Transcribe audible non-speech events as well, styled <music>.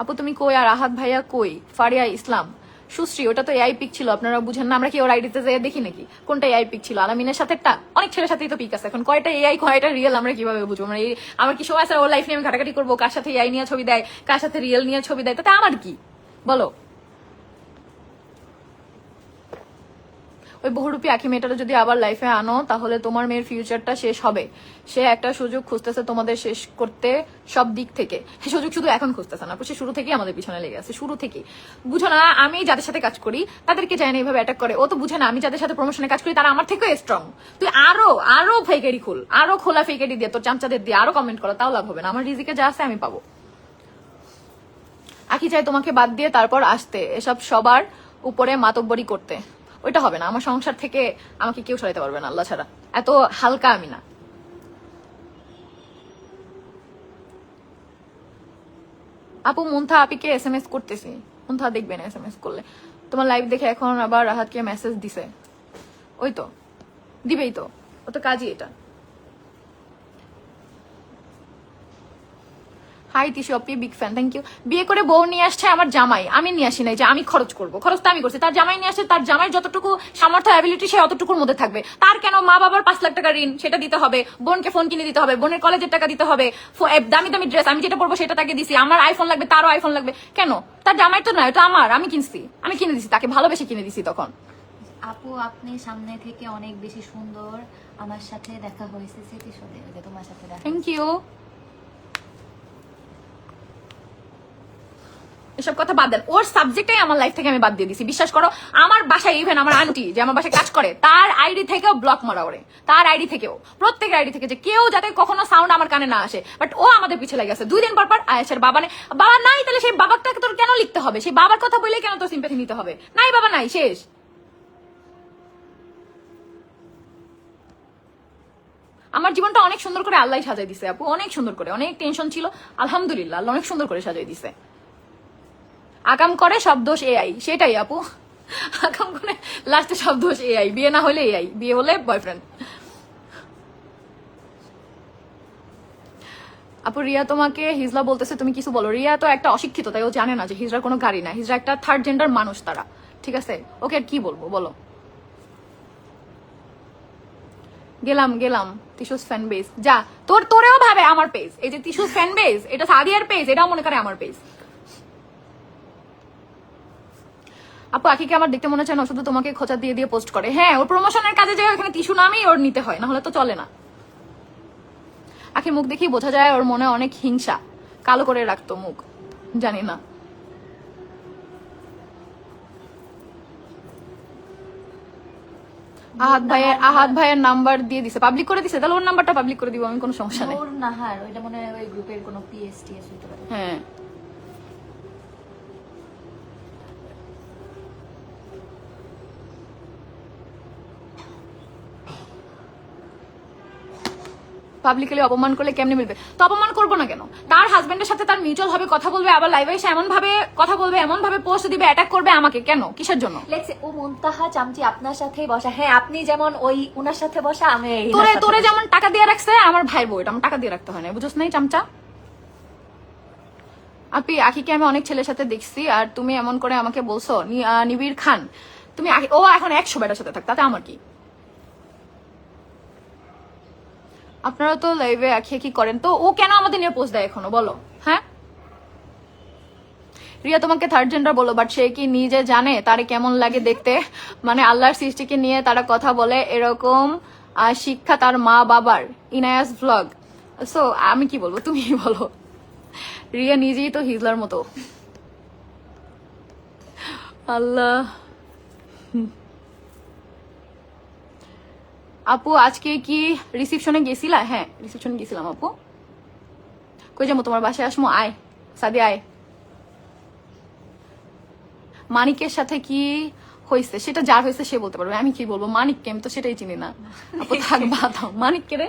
আপু, তুমি কই আর আহাত ভাইয়া কই? ফারিয়া ইসলাম। সুশ্রী, ওটা তো এআই পিক ছিল, আপনারা বুঝেন না, আমরা কি ওর আইডিতে যাই দেখি নাকি? কোনটা এআই পিক ছিল? আলামিনের সাথে অনেক ছেলের সাথেই তো পিক আছে। এখন কয়টা এআই কয়টা রিয়েল আমরা কীভাবে বুঝব? মানে আমার কি সময় আছে? ওর লাইফ নিয়ে আমি ঘাটাঘাটি করব? কার সাথে এআই নিয়ে ছবি দেয়? কার সাথে রিয়েল নিয়ে ছবি দেয়? তাতে আমার কি? বলো। ওই বহুরূপী আখি মেয়েটারা যদি আবার লাইফে আনো, তাহলে তোমার মেয়ের ফিউচারটা শেষ হবে। সে একটা সুযোগ খুঁজতেছে তোমাদের শেষ করতে সব দিক থেকে। সে সুযোগ শুধু এখন খুঁজতেছে না, সে শুরু থেকেই আমাদের পিছনে লেগে আছে, শুরু থেকেই। বুঝো না, আমি যাদের সাথে কাজ করি, তাদেরকে চাই না এইভাবে অ্যাটাক করে। ও তো বুঝে না, আমি যাদের সাথে প্রমোশনে কাজ করি, তারা আমার থেকেও স্ট্রং তুই আরও আরও ফেকেরি খুল, আরও খোলা ফেকেরি দিয়ে, তোর চামচাদের দিয়ে আরও কমেন্ট করো, তাও লাভ হবে না। আমার রিজিকে যা আছে আমি পাবো। আকি চাই তোমাকে বাদ দিয়ে তারপর আসতে, এসব সবার উপরে মাতব্বরি করতে। ওইটা হবে না, আমার সংসার থেকে আমাকে কেউ সরাইতে পারবে না, আল্লাহ ছাড়া। এত হালকা আমি না। আপু, মুন্থা আপিকে এস এম এস করতেছি। মুন্থা দেখবেন এস এম এস করলে। তোমার লাইভ দেখে এখন আবার রাহাতকে মেসেজ দিছে। ওই তো, দিবেই তো। ও তো কাজই এটা। হাই তিশু আপনি বিগ ফ্যান থ্যাংক ইউ বিয়ে করে বউ নিয়ে আসছে আমার জামাই। আমি নিয়ে আসি নাই যে আমি খরচ করব। খরচ তো আমি করছি। তার জামাই নিয়ে আসছে তার জামাই যতটুকু সামর্থ্য অ্যাবিলিটি সে অতটুকুর মধ্যে থাকবে। তার কেন মা বাবার পাঁচ লাখ টাকা ঋণ? সেটা দিতে হবে। বোনকে ফোন কিনে দিতে হবে। বোনের কলেজের টাকা দিতে হবে। দামি দামি ড্রেস আমি যেটা পরবো সেটা তাকে দিছি। আমার আইফোন লাগবে তারও আইফোন লাগবে। কেন? তার জামাই তো নয় এটা আমার। আমি কিনছি। আমি কিনে দিছি তাকে। ভালোবেসে কিনে দিছি তখন। আপু আপনি সামনে থেকে অনেক বেশি সুন্দর। আমার সাথে দেখা হয়েছে তোমার সাথে দেখা থ্যাংক ইউ এসব কথা বাদ দেন। ওর সাবজেক্টটাই আমার লাইফ থেকে আমি বাদ দিয়ে দিছি। বিশ্বাস করো, আমার বাসায় ইভেন আমার আন্টি যে আমার বাসায় কাজ করে, তার আইডি থেকেও ব্লক মারা ওরে। তার আইডি থেকেও। প্রত্যেক আইডি থেকে যে কেউ যাতে কখনো সাউন্ড আমার কানে না আসে। বাট ও আমাদের পিছে লেগে আছে দুই দিন পর পর আয়েসের বাবা নেই বাবা নাই, তাহলে সেই বাবাটাকে তোর কেন লিখতে হবে? সেই বাবার কথা বলে কেন তোর সিম্পাথি নিতে হবে? নাই বাবা, নাই, শেষ। আমার জীবনটা অনেক সুন্দর করে আল্লাহ সাজাই দিছে আপু। অনেক সুন্দর করে। অনেক টেনশন ছিল। আলহামদুলিল্লাহ, আল্লাহ অনেক সুন্দর করে সাজাই দিছে। আকাম করে সব দোষ এআই সেটাই আপু। আকাম করে লাস্টে সব দোষ এআই বিয়ে না হলে এআই বিয়ে হলে বয়ফ্রেন্ড আপু, রিয়া তোমাকে হিজলা বলতেছে, তুমি কিছু বলো। রিয়া তো একটা অশিক্ষিত, তাই ও জানে না যে হিজড়ার কোনো গাড়ি না হিজরা একটা থার্ড জেন্ডার মানুষ তারা। ঠিক আছে? ওকে আর কি বলব? বলো। গেলাম গেলাম। তিশুস ফ্যান বেস যা, তোর, তোরেও ভাবে আমার পেজ এই যে তিশুস ফ্যান বেস এটা সাদিয়ার পেজ এটাও মনে করে আমার পেজ আপু আখিকে আমার দেখতে মনে চায় না শুধু তোমাকে খোঁচা দিয়ে দিয়ে পোস্ট করে। হ্যাঁ ওর প্রমোশনের কাজে যে এখানে টিস্যু নামই ওর নিতে হয় না হলে তো চলে না। আখির মুখ দেখেই বোঝা যায় ওর মনে অনেক হিংসা। কালো করে রাখতো মুখ জানি না। আহাত ভাইয়ের আহাত ভাইয়ের নাম্বার দিয়ে দিছে। পাবলিক করে দিছে? তাহলে ওর নাম্বারটা পাবলিক করে দিব আমি কোনো সমস্যা নেই। নূর নাহার ওইটা মনে হয় ওই গ্রুপের কোনো পিএসটি হ্যাঁ। পাবলিকলি অপমান করলে কেমনে মিলবে? তো অপমান করব না কেন? তার হাজবেন্ডের সাথে তার মিউচুয়াল ভাবে কথা বলবে আবার লাইভে এসে এমন ভাবে কথা বলবে এমন ভাবে পোস্ট দিবে অ্যাটাক করবে আমাকে কেন? কিসের জন্য? ও মুনতাহা চামচি আপনার সাথেই বসা। হ্যাঁ আপনি যেমন ওই উনার সাথে বসা আমি তোরে তোরে যেমন টাকা দিয়ে রাখছে আমার ভাইয়ের বউ এটা আমার টাকা দিয়ে রাখতে হয় না। বুঝছ নাই চামচা? আপনি আখিকে আমি অনেক ছেলের সাথে দেখছি আর তুমি এমন করে আমাকে বলছো নিবির খান। তুমি ও এখন একশো বেটার সাথে থাক তাতে আমার কি? আপনারা তো লাইভে আখিয়ে কি করেন। তো ও কেন আমাদের নিয়ে পোস্ট দেয় এখনও? বলো। হ্যাঁ? রিয়া তোমাকে থার্ড জেন্ডার বলো বাট সে কি নিজে জানে তারে কেমন লাগে দেখতে? মানে আল্লাহর সৃষ্টিকে নিয়ে তারা কথা বলে এরকম শিক্ষা তার মা বাবার ইনায়াস ভ্লগ সো আমি কি বলব? তুমি <laughs> বলো। রিয়া নিজেই তো হিজলার মতো। আল্লাহ। আপু, আজকে কি রিসেপশনে গেছিলা? হ্যাঁ রিসেপশনে গেছিলাম আপু। কই যাব, তোমার বাসায় আসমো? আয় সাদি আয়। মানিকের সাথে কি হয়েছে? সেটা যার হয়েছে সে বলতে পারবে। আমি কি বলব? মানিককে, আমি তো সেটাই চিনি না। আপু, থাক, বাদ মানিককে রে।